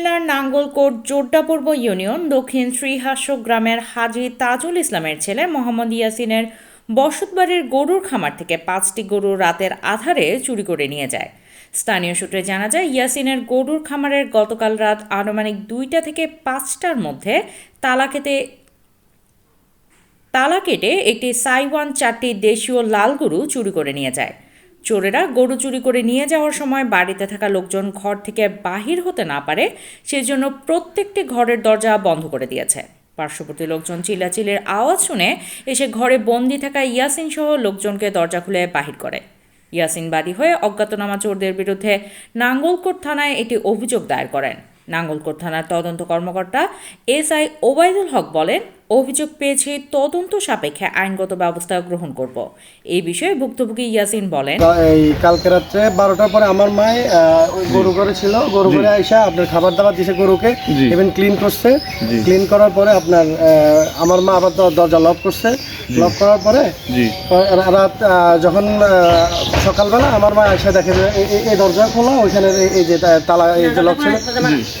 কুমিল্লার নাঙ্গলকোট জোড্ডাপূর্ব ইউনিয়ন দক্ষিণ শ্রীহাস্য গ্রামের হাজি তাজুল ইসলামের ছেলে মোহাম্মদ ইয়াসিনের বসতবাড়ির গরুর খামার থেকে পাঁচটি গরু রাতের আধারে চুরি করে নিয়ে যায়। স্থানীয় সূত্রে জানা যায়, ইয়াসিনের গরুর খামারের গতকাল রাত আনুমানিক দুইটা থেকে পাঁচটার মধ্যে তালা খেতে তালা কেটে একটি সাইওয়ান চারটি দেশীয় লাল গরু চুরি করে নিয়ে যায়। চোরেরা গরু চুরি করে নিয়ে যাওয়ার সময় বাড়িতে থাকা লোকজন ঘর থেকে বাহির হতে না পারে, সেজন্য প্রত্যেকটি ঘরের দরজা বন্ধ করে দিয়েছে। পার্শ্ববর্তী লোকজন চিল্লাচিল্লির আওয়াজ শুনে এসে ঘরে বন্দি থাকা ইয়াসিন সহ লোকজনকে দরজা খুলে বাহির করে। ইয়াসিন বাদী হয়ে অজ্ঞাতনামা চোরদের বিরুদ্ধে নাঙ্গলকোট থানায় একটি অভিযোগ দায়ের করেন। নাঙ্গলকোট থানার তদন্ত কর্মকর্তা এস আই ওবায়দুল হক বলেন অভিযোগ পেয়েছি তদন্ত সাপেক্ষে আইনগত ব্যবস্থা গ্রহণ করব। এই বিষয়ে ভুক্তভোগী ইয়াসিন বলেন এই কালকে রাত্রে বারোটার পরে আমার মায়ে গরু ঘরে ছিল গরু ঘরে আইসা আপনার খাবার দাবার দিছে গরুকে। ইভেন ক্লিন করছে। ক্লিন করার পরে আপনার আহ, আমার মা আবার দরজা লক করছে। লক করার পরে রাত আহ, যখন আহ, সকালবেলা আমার মা এসে দেখে যে এই- দরজা খোলা ওইখানে এই- যে তালা এই যে লক ছিল।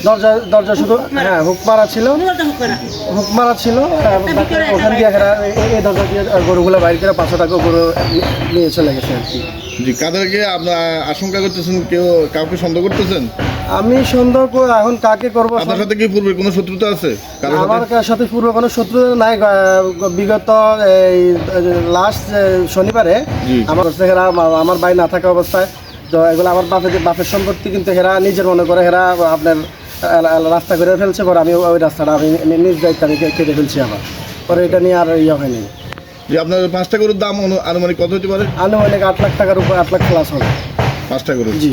দরজা দরজা শুধু হ্যাঁ হুক মারা ছিল। হুক মারা ছিল। ওখান দিয়ে হেরা এই- এই- এই দরজা দিয়ে গরুগুলো বাইর করে পাঁচশো টাকা গরু নিয়ে চলে গেছে আর কি। জি কাদেরকে আপনার আশঙ্কা করতেছেন? কেউ কাউকে সন্দেহ করতেছেন? আমি সন্দেহ এখন কাকে করব আপনার সাথে কি পূর্বে কোনো শত্রুতা আছে? আমার সাথে পূর্ব কোনো শত্রু নাই বিগত এই লাস্ট শনিবারে আমার আমার ভাই না থাকা অবস্থায় তো এগুলো আমার বাপের বাপের সম্পত্তি কিন্তু হেরা নিজের মনে করে হেরা আপনার রাস্তা করে ফেলছে পরে আমি ওই রাস্তাটা আমি নিজ দায়িত্ব আমি কেটে ফেলছি আবার। পরে এটা নিয়ে আর ইয়ে হয়নি। যে আপনার পাঁচটা গরুর দাম আনুমানিক কত হতে পারে? আনুমানিক আট লাখ টাকার উপর আট লাখ প্লাস হবে। পাঁচটা গরু জি।